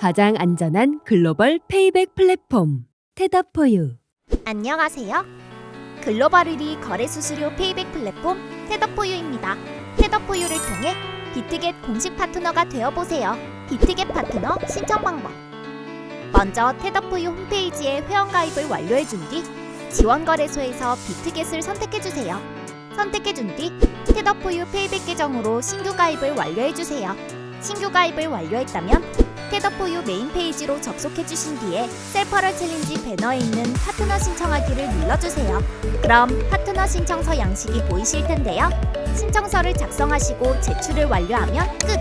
가장 안전한 글로벌 페이백 플랫폼 테더포유 안녕하세요. 글로벌 1위 거래 수수료 페이백 플랫폼 테더포유입니다. 테더포유를 통해 비트겟 공식 파트너가 되어보세요. 비트겟 파트너 신청 방법. 먼저 테더포유 홈페이지에 회원가입을 완료해준 뒤 지원거래소에서 비트겟을 선택해주세요. 선택해준 뒤 테더포유 페이백 계정으로 신규 가입을 완료해주세요. 신규 가입을 완료했다면 테더포유 메인 페이지로 접속해 주신 뒤에 셀퍼럴 챌린지 배너에 있는 파트너 신청하기를 눌러주세요. 그럼 파트너 신청서 양식이 보이실 텐데요. 신청서를 작성하시고 제출을 완료하면 끝!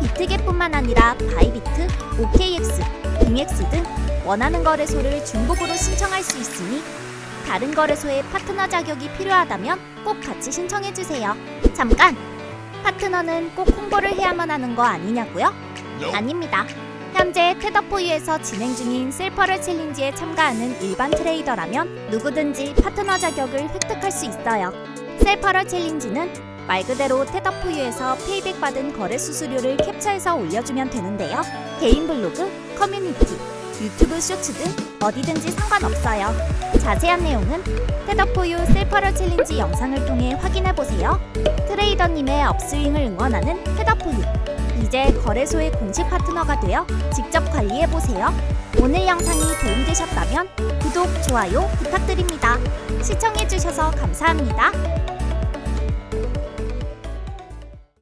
비트겟뿐만 아니라 바이비트, OKX, 빙엑스 등 원하는 거래소를 중복으로 신청할 수 있으니 다른 거래소의 파트너 자격이 필요하다면 꼭 같이 신청해주세요. 잠깐! 파트너는 꼭 홍보를 해야만 하는 거 아니냐고요? 아닙니다. 현재 테더포유에서 진행 중인 셀퍼럴 챌린지에 참가하는 일반 트레이더라면 누구든지 파트너 자격을 획득할 수 있어요. 셀퍼럴 챌린지는 말 그대로 테더포유에서 페이백 받은 거래 수수료를 캡처해서 올려주면 되는데요. 개인 블로그, 커뮤니티, 유튜브 쇼츠 등 어디든지 상관없어요. 자세한 내용은 테더포유 셀퍼럴 챌린지 영상을 통해 확인해 보세요. 트레이더님의 업스윙을 응원하는 테더포유. 이제 거래소의 공식 파트너가 되어 직접 관리해보세요. 오늘 영상이 도움되셨다면 구독, 좋아요 부탁드립니다. 시청해주셔서 감사합니다.